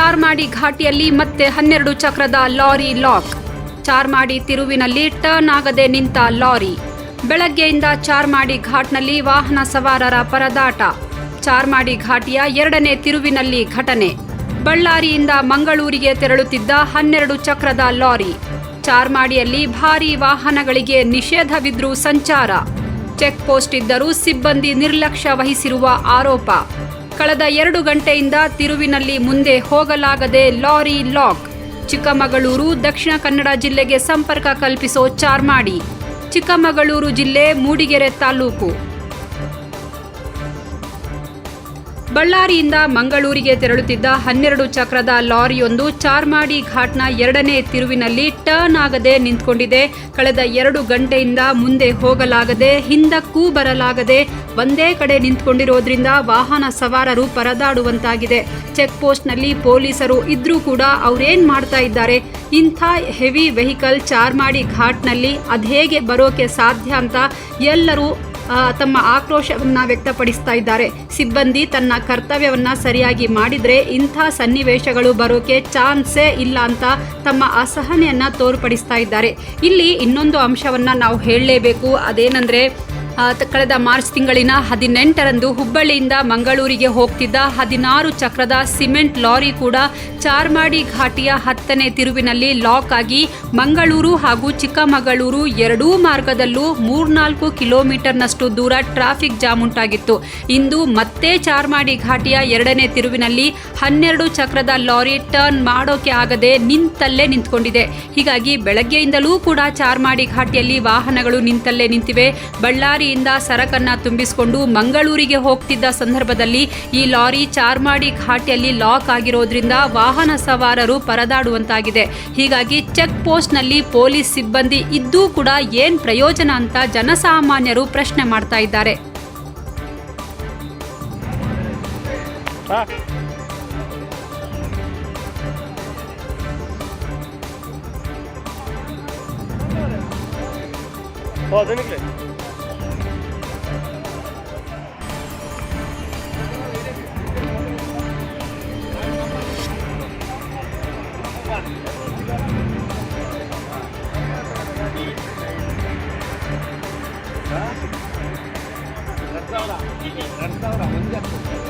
ಚಾರ್ಮಾಡಿ ಘಾಟಿಯಲ್ಲಿ ಮತ್ತೆ ಹನ್ನೆರಡು ಚಕ್ರದ ಲಾರಿ ಲಾಕ್. ಚಾರ್ಮಾಡಿ ತಿರುವಿನಲ್ಲಿ ಟರ್ನ್ ಆಗದೆ ನಿಂತ ಲಾರಿ. ಬೆಳಗ್ಗೆಯಿಂದ ಚಾರ್ಮಾಡಿ ಘಾಟ್ನಲ್ಲಿ ವಾಹನ ಸವಾರರ ಪರದಾಟ. ಚಾರ್ಮಾಡಿ ಘಾಟಿಯ ಎರಡನೇ ತಿರುವಿನಲ್ಲಿ ಘಟನೆ. ಬಳ್ಳಾರಿಯಿಂದ ಮಂಗಳೂರಿಗೆ ತೆರಳುತ್ತಿದ್ದ ಹನ್ನೆರಡು ಚಕ್ರದ ಲಾರಿ. ಚಾರ್ಮಾಡಿಯಲ್ಲಿ ಭಾರೀ ವಾಹನಗಳಿಗೆ ನಿಷೇಧವಿದ್ರೂ ಸಂಚಾರ. ಚೆಕ್ ಪೋಸ್ಟ್ ಇದ್ದರೂ ಸಿಬ್ಬಂದಿ ನಿರ್ಲಕ್ಷ್ಯ ವಹಿಸಿರುವ ಆರೋಪ. ಕಳೆದ ಎರಡು ಗಂಟೆಯಿಂದ ತಿರುವಿನಲ್ಲಿ ಮುಂದೆ ಹೋಗಲಾಗದೆ ಲಾರಿ ಲಾಕ್. ಚಿಕ್ಕಮಗಳೂರು, ದಕ್ಷಿಣ ಕನ್ನಡ ಜಿಲ್ಲೆಗೆ ಸಂಪರ್ಕ ಕಲ್ಪಿಸೋ ಚಾರ್ಮಾಡಿ. ಚಿಕ್ಕಮಗಳೂರು ಜಿಲ್ಲೆ ಮೂಡಿಗೆರೆ ತಾಲೂಕು. ಬಳ್ಳಾರಿಯಿಂದ ಮಂಗಳೂರಿಗೆ ತೆರಳುತ್ತಿದ್ದ ಹನ್ನೆರಡು ಚಕ್ರದ ಲಾರಿಯೊಂದು ಚಾರ್ಮಾಡಿ ಘಾಟ್ನ ಎರಡನೇ ತಿರುವಿನಲ್ಲಿ ಟರ್ನ್ ಆಗದೆ ನಿಂತ್ಕೊಂಡಿದೆ. ಕಳೆದ ಎರಡು ಗಂಟೆಯಿಂದ ಮುಂದೆ ಹೋಗಲಾಗದೆ, ಹಿಂದಕ್ಕೂ ಬರಲಾಗದೆ ಒಂದೇ ಕಡೆ ನಿಂತ್ಕೊಂಡಿರೋದ್ರಿಂದ ವಾಹನ ಸವಾರರು ಪರದಾಡುವಂತಾಗಿದೆ. ಚೆಕ್ ಪೋಸ್ಟ್ನಲ್ಲಿ ಪೊಲೀಸರು ಇದ್ರೂ ಕೂಡ ಅವ್ರೇನ್ ಮಾಡ್ತಾ ಇದ್ದಾರೆ? ಇಂಥ ಹೆವಿ ವೆಹಿಕಲ್ ಚಾರ್ಮಾಡಿ ಘಾಟ್ನಲ್ಲಿ ಅದ್ಹೇಗೆ ಬರೋಕೆ ಸಾಧ್ಯ ಅಂತ ಎಲ್ಲರೂ ತಮ್ಮ ಆಕ್ರೋಶವನ್ನ ವ್ಯಕ್ತಪಡಿಸ್ತಾ ಇದ್ದಾರೆ. ಸಿಬ್ಬಂದಿ ತನ್ನ ಕರ್ತವ್ಯವನ್ನ ಸರಿಯಾಗಿ ಮಾಡಿದ್ರೆ ಇಂಥ ಸನ್ನಿವೇಶಗಳು ಬರೋಕೆ ಚಾನ್ಸೇ ಇಲ್ಲ ಅಂತ ತಮ್ಮ ಅಸಹನೆಯನ್ನ ತೋರ್ಪಡಿಸ್ತಾ ಇದ್ದಾರೆ. ಇಲ್ಲಿ ಇನ್ನೊಂದು ಅಂಶವನ್ನ ನಾವು ಹೇಳಲೇಬೇಕು. ಅದೇನಂದ್ರೆ ಕಳೆದ ಮಾರ್ಚ್ ತಿಂಗಳಿನ ಹದಿನೆಂಟರಂದು ಹುಬ್ಬಳ್ಳಿಯಿಂದ ಮಂಗಳೂರಿಗೆ ಹೋಗ್ತಿದ್ದ ಹದಿನಾರು ಚಕ್ರದ ಸಿಮೆಂಟ್ ಲಾರಿ ಕೂಡ ಚಾರ್ಮಾಡಿ ಘಾಟಿಯ ಹತ್ತನೇ ತಿರುವಿನಲ್ಲಿ ಲಾಕ್ ಆಗಿ ಮಂಗಳೂರು ಹಾಗೂ ಚಿಕ್ಕಮಗಳೂರು ಎರಡೂ ಮಾರ್ಗದಲ್ಲೂ ಮೂರ್ನಾಲ್ಕು ಕಿಲೋಮೀಟರ್ನಷ್ಟು ದೂರ ಟ್ರಾಫಿಕ್ ಜಾಮ್ ಉಂಟಾಗಿತ್ತು. ಇಂದು ಮತ್ತೆ ಚಾರ್ಮಾಡಿ ಘಾಟಿಯ ಎರಡನೇ ತಿರುವಿನಲ್ಲಿ ಹನ್ನೆರಡು ಚಕ್ರದ ಲಾರಿ ಟರ್ನ್ ಮಾಡೋಕೆ ಆಗದೆ ನಿಂತಲ್ಲೇ ನಿಂತ್ಕೊಂಡಿದೆ. ಹೀಗಾಗಿ ಬೆಳಗ್ಗೆಯಿಂದಲೂ ಕೂಡ ಚಾರ್ಮಾಡಿ ಘಾಟಿಯಲ್ಲಿ ವಾಹನಗಳು ನಿಂತಲ್ಲೇ ನಿಂತಿವೆ. ಬಳ್ಳಾರಿಯಿಂದ ಸರಕನ್ನ ತುಂಬಿಸಿಕೊಂಡು ಮಂಗಳೂರಿಗೆ ಹೋಗ್ತಿದ್ದ ಸಂದರ್ಭದಲ್ಲಿ ಈ ಲಾರಿ ಚಾರ್ಮಾಡಿ ಘಾಟಿಯಲ್ಲಿ ಲಾಕ್ ಆಗಿರೋದ್ರಿಂದ ವಾಹನ ಸವಾರರು ಪರದಾಡುವಂತಾಗಿದೆ. ಹೀಗಾಗಿ ಚೆಕ್ ಪೋಸ್ಟ್ನಲ್ಲಿ ಪೊಲೀಸ್ ಸಿಬ್ಬಂದಿ ಇದ್ದೂ ಕೂಡ ಏನ್ ಪ್ರಯೋಜನ ಅಂತ ಜನಸಾಮಾನ್ಯರು ಪ್ರಶ್ನೆ ಮಾಡ್ತಾ ಇದ್ದಾರೆ. ரெண்டாவது அஞ்சு ரெண்டாவது அஞ்சு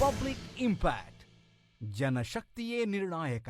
ಪಬ್ಲಿಕ್ ಇಂಪ್ಯಾಕ್ಟ್ ಜನಶಕ್ತಿಯೇ ನಿರ್ಣಾಯಕ